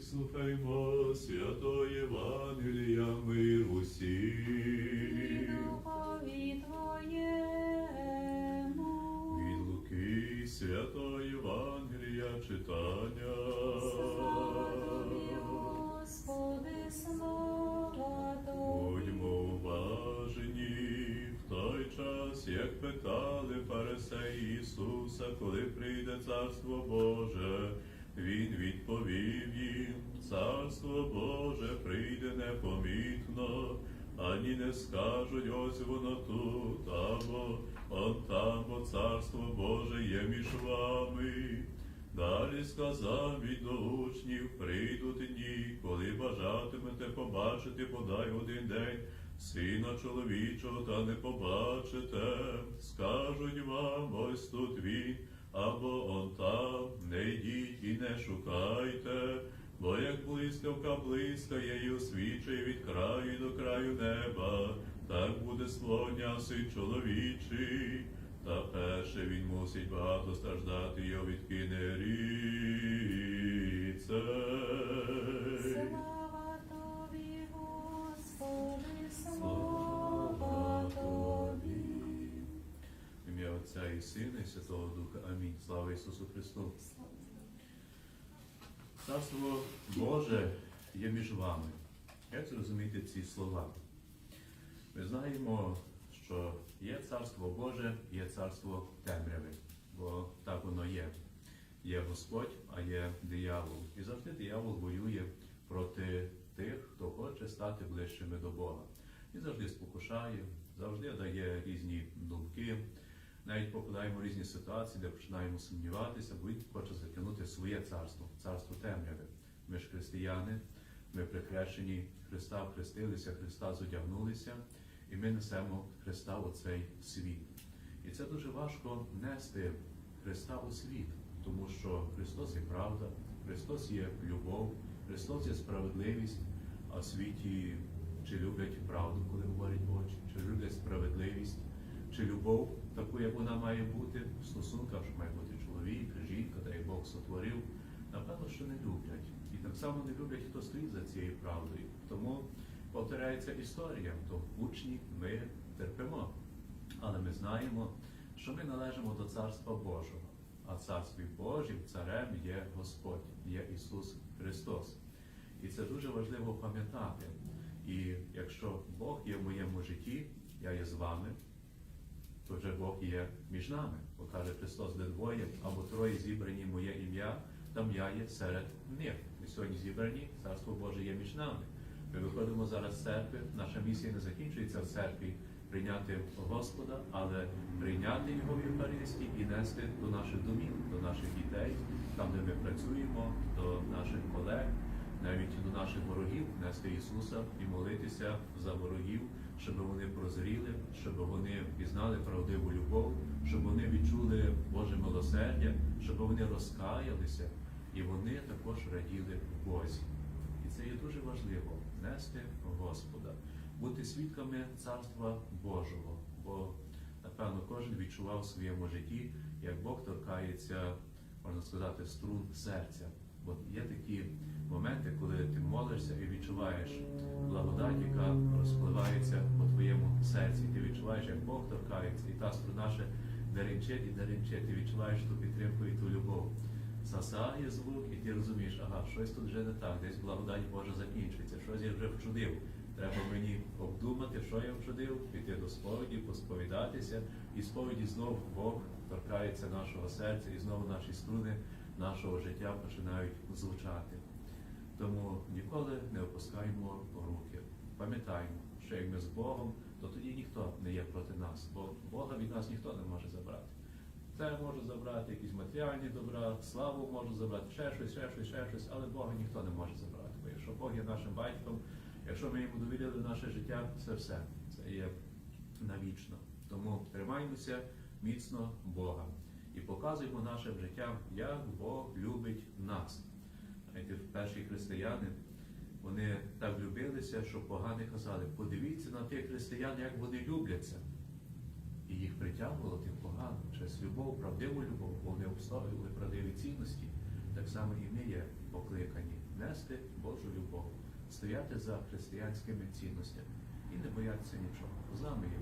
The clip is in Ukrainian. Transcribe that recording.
Вислухаймо свято Євангелія миру Твоєму. Від Луки свято Євангелія читання. Господи, слава Будьмо уважні в той час, як питали фарисеї Ісуса, коли прийде Царство Боже. Він відповів їм, Царство Боже прийде непомітно, ані не скажуть, ось воно тут, або он там, бо Царство Боже є між вами. Далі сказав він до учнів, прийдуть дні, коли бажатимете побачити бодай один день сина чоловічого, та не побачите, скажуть вам, ось тут він, або он там, не шукайте, бо як блискавка блискає і освічує від краю до краю неба, так буде свого дня син чоловічий. Та перше він мусить багато страждати й відкине ім'я Отця і Сина, і Святого Духа. Амінь. Слава Ісусу Христу. Царство Боже є між вами. Як зрозуміти ці слова? Ми знаємо, що є царство Боже, є царство темряви, бо так воно є. Є Господь, а є диявол. І завжди диявол воює проти тих, хто хоче стати ближчими до Бога. І завжди спокушає, завжди дає різні думки. Навіть попадаємо в різні ситуації, де починаємо сумніватися, бо він хоче затягнути своє царство, царство темряви. Ми ж християни, ми прихрещені Христа хрестилися, Христа зодягнулися, і ми несемо Христа у цей світ. І це дуже важко нести Христа у світ, тому що Христос є правда, Христос є любов, Христос є справедливість, а в світі чи люблять правду, коли говорять очі, чи люблять справедливість, чи любов, таку, як вона має бути в стосунках, що має бути чоловік, жінка, та як Бог сотворив, напевно, що не люблять. І так само не люблять, хто стоїть за цією правдою. Тому повторяється історія, то учні ми терпимо. Але ми знаємо, що ми належимо до Царства Божого, а Царстві Божім царем є Господь, є Ісус Христос. І це дуже важливо пам'ятати. І якщо Бог є в моєму житті, я є з вами, вже Бог є між нами. Бо каже Христос, де двоє або троє зібрані моє ім'я, там я є серед них. Ми сьогодні зібрані, Царство Боже є між нами. Ми виходимо зараз з церкви, наша місія не закінчується в церкві прийняти Господа, але прийняти Його в Євхаристії і нести до наших домів, до наших дітей, там, де ми працюємо, до наших колег, навіть до наших ворогів, нести Ісуса і молитися за ворогів, щоб вони прозріли, щоб вони пізнали правдиву любов, щоб вони відчули Боже милосердя, щоб вони розкаялися, і вони також раділи Бозі. І це є дуже важливо нести Господа, бути свідками Царства Божого. Бо, напевно, кожен відчував в своєму житті, як Бог торкається, можна сказати, струн серця. Бо є такі моменти, коли ти молишся і відчуваєш благодать, яка розпливається по твоєму серці. Ти відчуваєш, як Бог торкається, і та струна ще деренчить і деренчить. Ти відчуваєш ту підтримку і ту любов. Засає звук, і ти розумієш, ага, щось тут вже не так, десь благодать Божа закінчується, щось я вже вчудив. Треба мені обдумати, що я вчудив, піти до сповіді, посповідатися, і сповіді знову Бог торкається нашого серця, і знову наші струни нашого життя починають звучати. Тому ніколи не опускаємо руки. Пам'ятаємо, що як ми з Богом, то тоді ніхто не є проти нас, бо Бога від нас ніхто не може забрати. Це може забрати якісь матеріальні добра, славу може забрати, ще щось, ще щось, ще щось, але Бога ніхто не може забрати. Бо якщо Бог є нашим батьком, якщо ми йому довіряли наше життя, це все. Це є навічно. Тому тримаємося міцно Бога і показуємо нашим життям, як Бог любить нас. Знаєте, перші християни вони так любилися, що погани казали, подивіться на тих християн, як вони любляться. І їх притягувало тим поганим через любов, правдиву любов, бо вони обстоювали правдиві цінності. Так само і ми є покликані. нести Божу любов, стояти за християнськими цінностями і не боятися нічого. З нами є